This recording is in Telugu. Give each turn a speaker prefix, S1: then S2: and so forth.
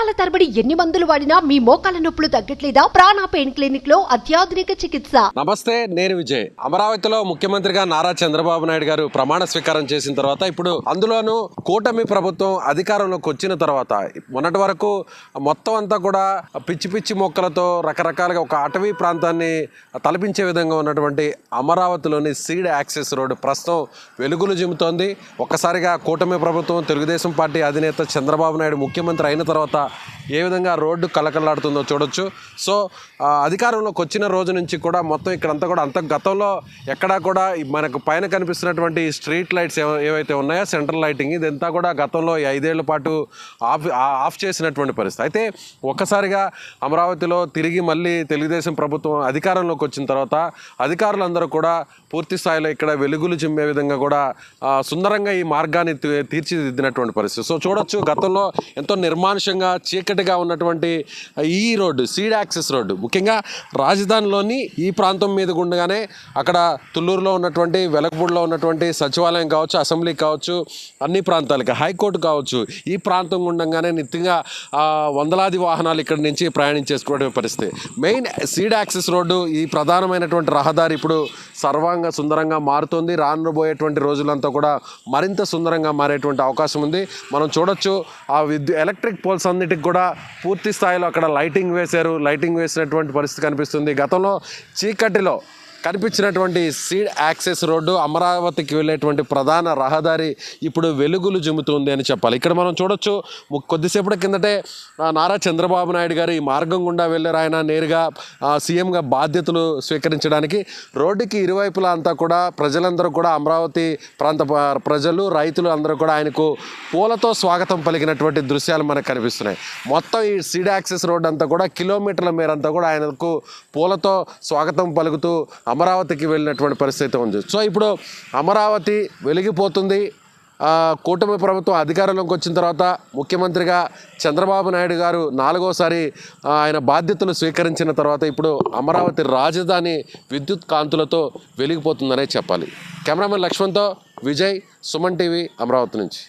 S1: సంవత్సరాల తరబడి ఎన్ని మందులు వాడినా మీ మోకాల నొప్పులు తగ్గట్లేదా? ప్రాణ పెయిన్ క్లినిక్లో అత్యాధునిక చికిత్స.
S2: నమస్తే నేను విజయ్. అమరావతిలో ముఖ్యమంత్రిగా నారా చంద్రబాబు నాయుడు గారు ప్రమాణ స్వీకారం చేసిన తర్వాత ఇప్పుడు అందులోనూ కూటమి ప్రభుత్వం అధికారంలోకి వచ్చిన తర్వాత మొన్నటి వరకు మొత్తం అంతా కూడా పిచ్చి పిచ్చి మొక్కలతో రకరకాలుగా ఒక అటవీ ప్రాంతాన్ని తలపించే విధంగా ఉన్నటువంటి అమరావతిలోని సీడ్ యాక్సెస్ రోడ్డు ప్రస్తుతం వెలుగులు జిమ్ముతోంది. ఒక్కసారిగా కూటమి ప్రభుత్వం తెలుగుదేశం పార్టీ అధినేత చంద్రబాబు నాయుడు ముఖ్యమంత్రి అయిన తర్వాత ఏ విధంగా రోడ్డు కలకలాడుతుందో చూడొచ్చు. సో అధికారంలోకి వచ్చిన రోజు నుంచి కూడా మొత్తం ఇక్కడంతా కూడా అంత గతంలో ఎక్కడా కూడా మనకు పైన కనిపిస్తున్నటువంటి స్ట్రీట్ లైట్స్ ఏవైతే ఉన్నాయో సెంట్రల్ లైటింగ్ ఇదంతా కూడా గతంలో ఐదేళ్ళ పాటు ఆఫ్ ఆ- ఆఫ్ చేసినటువంటి పరిస్థితి. అయితే ఒక్కసారిగా అమరావతిలో తిరిగి మళ్ళీ తెలుగుదేశం ప్రభుత్వం అధికారంలోకి వచ్చిన తర్వాత అధికారులందరూ కూడా పూర్తి స్థాయిలో ఇక్కడ వెలుగులు చిమ్మే విధంగా కూడా సుందరంగా ఈ మార్గాన్ని తీ- తీర్చిదిద్దినటువంటి పరిస్థితి. సో చూడొచ్చు గతంలో ఎంతో నిర్మానుషంగా చీకటి చీకటిగా ఉన్నటువంటి ఈ రోడ్డు సీడ్ యాక్సెస్ రోడ్డు. ముఖ్యంగా రాజధానిలోని ఈ ప్రాంతం మీద గుండగానే అక్కడ తుళ్ళూరులో ఉన్నటువంటి వెలకపూడిలో ఉన్నటువంటి సచివాలయం కావచ్చు అసెంబ్లీ కావచ్చు అన్ని ప్రాంతాలకి హైకోర్టు కావచ్చు ఈ ప్రాంతం గుండంగానే నిత్యంగా వందలాది వాహనాలు ఇక్కడ నుంచి ప్రయాణించేసుకోవడమే పరిస్థితి. మెయిన్ సీడ్ యాక్సెస్ రోడ్డు ఈ ప్రధానమైనటువంటి రహదారి ఇప్పుడు సర్వాంగ సుందరంగా మారుతుంది. రానుబోయేటువంటి రోజులంతా కూడా మరింత సుందరంగా మారేటువంటి అవకాశం ఉంది. మనం చూడొచ్చు ఆ విద్యు ఎలక్ట్రిక్ పోల్స్ అన్నిటికి కూడా పూర్తి స్థాయిలో అక్కడ లైటింగ్ వేశారు. లైటింగ్ వేసినటువంటి పరిస్థితి కనిపిస్తుంది. గతంలో చీకటిలో కనిపించినటువంటి సీడ్ యాక్సెస్ రోడ్డు అమరావతికి వెళ్ళేటువంటి ప్రధాన రహదారి ఇప్పుడు వెలుగులు జుముతుంది అని చెప్పాలి. ఇక్కడ మనం చూడొచ్చు కొద్దిసేపటి కిందటే నారా చంద్రబాబు నాయుడు గారు ఈ మార్గం గుండా వెళ్ళారు. ఆయన నేరుగా సీఎంగా బాధ్యతలు స్వీకరించడానికి రోడ్డుకి ఇరువైపులా అంతా కూడా ప్రజలందరూ కూడా అమరావతి ప్రాంత ప్రజలు రైతులు అందరూ కూడా ఆయనకు పూలతో స్వాగతం పలికినటువంటి దృశ్యాలు మనకు కనిపిస్తున్నాయి. మొత్తం ఈ సీడ్ యాక్సెస్ రోడ్ అంతా కూడా కిలోమీటర్ల మేరంతా కూడా ఆయనకు పూలతో స్వాగతం పలుకుతూ అమరావతికి వెళ్ళినటువంటి పరిస్థితి ఉంది. సో ఇప్పుడు అమరావతి వెలిగిపోతుంది. కూటమి ప్రభుత్వం అధికారంలోకి వచ్చిన తర్వాత ముఖ్యమంత్రిగా చంద్రబాబు నాయుడు గారు నాలుగోసారి ఆయన బాధ్యతలు స్వీకరించిన తర్వాత ఇప్పుడు అమరావతి రాజధాని విద్యుత్ కాంతులతో వెలిగిపోతుందనే చెప్పాలి. కెమెరామెన్ లక్ష్మణ్తో విజయ్ సుమన్ టీవీ అమరావతి నుంచి.